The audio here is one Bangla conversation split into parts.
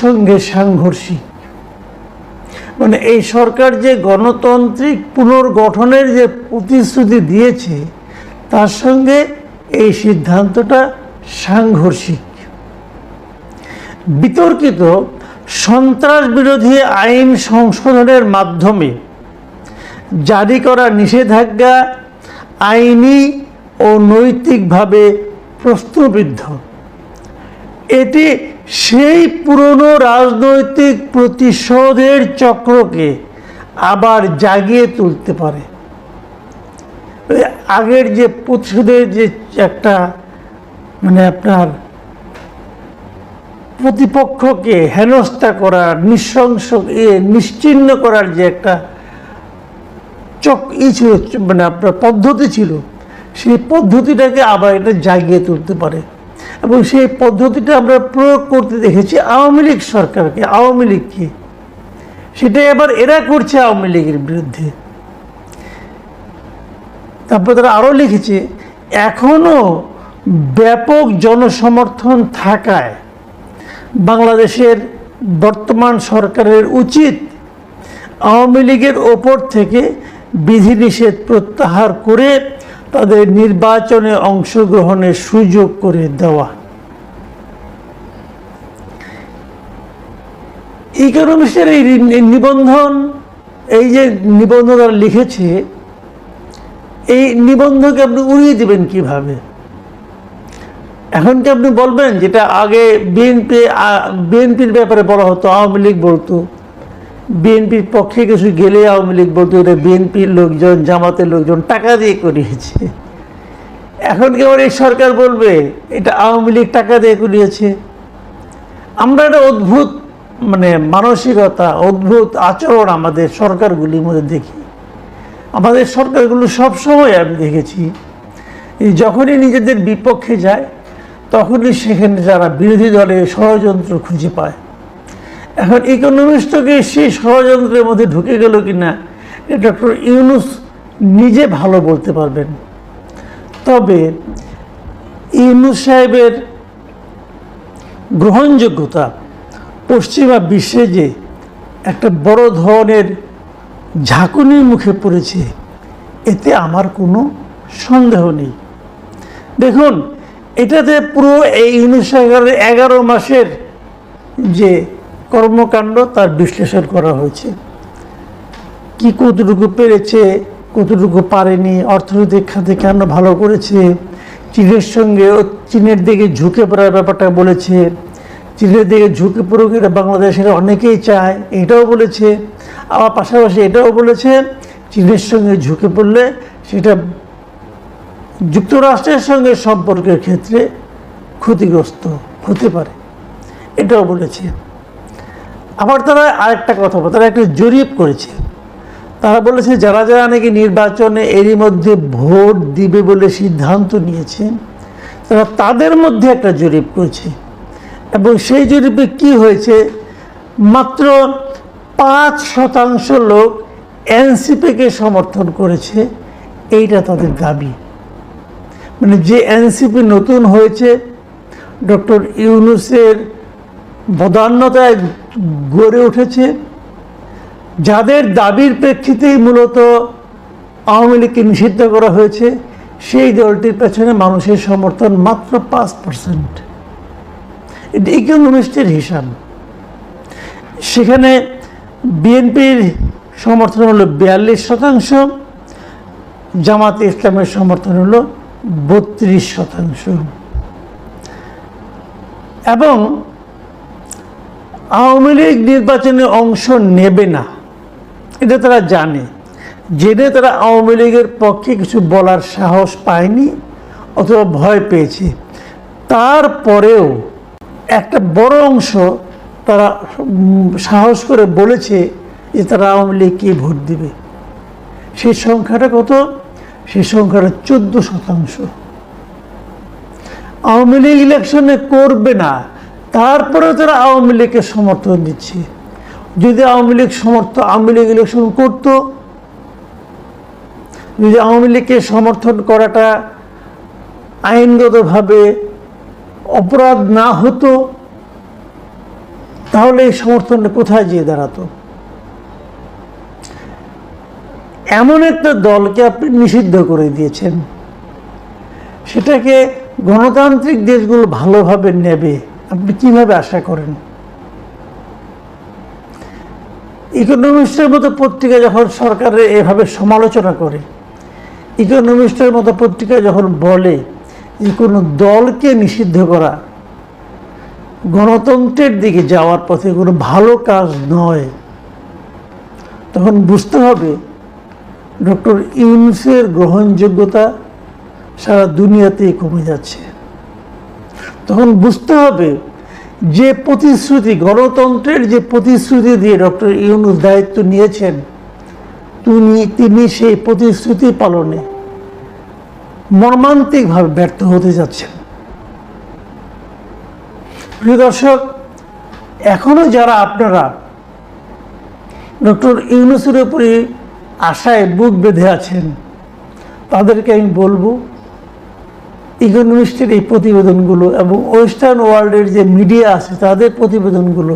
সঙ্গে সাংঘর্ষিক। মানে এই সরকার যে গণতান্ত্রিক পুনর্গঠনের যে প্রতিশ্রুতি দিয়েছে, তার সঙ্গে এই সিদ্ধান্তটা সাংঘর্ষিক। বিতর্কিত সন্ত্রাস বিরোধী আইন সংশোধনের মাধ্যমে জারি করা নিষেধাজ্ঞা আইনি ও নৈতিকভাবে প্রশ্নবিদ্ধ এটি সেই পুরনো রাজনৈতিক প্রতিশোধের চক্রকে আবার জাগিয়ে তুলতে পারে। আগের যে প্রতিশোধের যে একটা মানে আপনার প্রতিপক্ষকে হেনস্থা করার নৃশংস এ নিশ্চিহ্ন করার যে একটা চক ই ছিল মানে আপনার পদ্ধতি ছিল, সেই পদ্ধতিটাকে আবার এটা জাগিয়ে তুলতে পারে। এবং সেই পদ্ধতিটা আমরা প্রয়োগ করতে দেখেছি আওয়ামী লীগ সরকারকে। আওয়ামী লীগকে সেটাই আবার এরা করছে আওয়ামী লীগের বিরুদ্ধে। তারপর তারা আরও লিখেছে এখনও ব্যাপক জনসমর্থন থাকায় বাংলাদেশের বর্তমান সরকারের উচিত আওয়ামী লীগের ওপর থেকে বিধিনিষেধ প্রত্যাহার করে তাদের নির্বাচনে অংশগ্রহণের সুযোগ করে দেওয়া। ইকোনমিক্সের এই নিবন্ধন, এই যে নিবন্ধ তারা লিখেছে, এই নিবন্ধকে আপনি উড়িয়ে দেবেন কীভাবে? এখন কি আপনি বলবেন যেটা আগে বিএনপি বিএনপির ব্যাপারে বলা হতো, আওয়ামী লীগ বলতো? বিএনপির পক্ষে কিছু গেলে আওয়ামী লীগ বলতে, এটা বিএনপির লোকজন, জামাতের লোকজন টাকা দিয়ে করিয়েছে। এখন কি আবার এই সরকার বলবে, এটা আওয়ামী লীগ টাকা দিয়ে করিয়েছে? আমরা একটা অদ্ভুত মানে মানসিকতা, অদ্ভুত আচরণ আমাদের সরকারগুলির মধ্যে দেখি। আমাদের সরকারগুলো সবসময় আমি দেখেছি যখনই নিজেদের বিপক্ষে যায়, তখনই সেখানে যারা বিরোধী দলের ষড়যন্ত্র খুঁজে পায়। এখন ইকোনমিস্টকে সেই ষড়যন্ত্রের মধ্যে ঢুকে গেল কি না ডক্টর ইউনুস নিজে ভালো বলতে পারবেন। তবে ইউনুস সাহেবের গ্রহণযোগ্যতা পশ্চিমা বিশ্বে যে একটা বড় ধরনের ঝাঁকুনির মুখে পড়েছে, এতে আমার কোনো সন্দেহ নেই। দেখুন, এটাতে পুরো এই ইউনুস সরকারের এগারো মাসের যে কর্মকাণ্ড তার বিশ্লেষণ করা হয়েছে। কি কতটুকু পেরেছে, কতটুকু পারেনি, অর্থনৈতিক খাতে কেন ভালো করেছে, চীনের সঙ্গে চীনের দিকে ঝুঁকে পড়ার ব্যাপারটা বলেছে। চীনের দিকে ঝুঁকে পড়ুক এটা বাংলাদেশের অনেকেই চায়, এটাও বলেছে। আবার পাশাপাশি এটাও বলেছে, চীনের সঙ্গে ঝুঁকে পড়লে সেটা যুক্তরাষ্ট্রের সঙ্গে সম্পর্কের ক্ষেত্রে ক্ষতিগ্রস্ত হতে পারে। এটাও বলেছে। আবার তারা আরেকটা কথা বলে তারা একটা জরিপ করেছে। তারা বলেছে যারা যারা নাকি নির্বাচনে এরই মধ্যে ভোট দিবে বলে সিদ্ধান্ত নিয়েছে, তারা তাদের মধ্যে একটা জরিপ করেছে। এবং সেই জরিপে কি হয়েছে? মাত্র পাঁচ শতাংশ লোক এনসিপিকে সমর্থন করেছে, এইটা তাদের দাবি। মানে যে এনসিপি নতুন হয়েছে, ডক্টর ইউনুসের বদান্যতায় গড়ে উঠেছে, যাদের দাবির প্রেক্ষিতেই মূলত আওয়ামী লীগকে নিষিদ্ধ করা হয়েছে, সেই দলটির পেছনে মানুষের সমর্থন মাত্র পাঁচ পার্সেন্ট এটা ইকোনমিস্টের হিসাব। সেখানে বিএনপির সমর্থন হলো বিয়াল্লিশ শতাংশ, জামাতে ইসলামের সমর্থন হলো বত্রিশ শতাংশ। এবং আওয়ামী লীগ নির্বাচনে অংশ নেবে না। এটা তারা জানে। জেনে তারা আওয়ামী লীগের পক্ষে কিছু বলার সাহস পায়নি অথবা ভয় পেয়েছে। তারপরেও একটা বড় অংশ তারা সাহস করে বলেছে যে তারা আওয়ামী লীগ লীগকে ভোট দিবে। সেই সংখ্যাটা কত? সেই সংখ্যাটা চোদ্দ শতাংশ। আওয়ামী লীগ ইলেকশনে করবে না। তারপরে তারা আওয়ামী লীগকে সমর্থন দিচ্ছে, যদি আওয়ামী লীগ সমর্থন আওয়ামী লীগ ইলেকশন করত, যদি আওয়ামী লীগকে সমর্থন করাটা আইনগতভাবে অপরাধ না হতো, তাহলে এই সমর্থনটা কোথায় যেয়ে দাঁড়াতো? এমন একটা দলকে আপনি নিষিদ্ধ করে দিয়েছেন, সেটাকে গণতান্ত্রিক দেশগুলো ভালোভাবে নেবে। কীভাবে আশা করেন? ইকোনমিস্টের মতো পত্রিকা যখন সরকারের এভাবে সমালোচনা করে ইকোনমিস্টের মতো পত্রিকা যখন বলে যে কোনো দলকে নিষিদ্ধ করা, গণতন্ত্রের দিকে যাওয়ার পথে কোনো ভালো কাজ নয়, তখন বুঝতে হবে ডক্টর ইউনুসের গ্রহণযোগ্যতা সারা দুনিয়াতেই কমে যাচ্ছে। তখন বুঝতে হবে যে প্রতিশ্রুতি, গণতন্ত্রের যে প্রতিশ্রুতি দিয়ে ডক্টর ইউনুস দায়িত্ব নিয়েছেন, তিনি তিনি সেই প্রতিশ্রুতি পালনে মর্মান্তিকভাবে ব্যর্থ হতে যাচ্ছেন। প্রিয় দর্শক, এখনও যারা আপনারা ডক্টর ইউনুসের উপরে আশায় বুক বেঁধে আছেন, তাদেরকে আমি বলব ইকোনমিস্টের এই প্রতিবেদনগুলো এবং ওয়েস্টার্ন ওয়ার্ল্ডের যে মিডিয়া আছে, তাদের প্রতিবেদনগুলো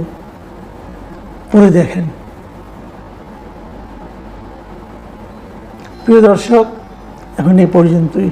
পড়ে দেখেন। প্রিয় দর্শক, এখন এই পর্যন্তই।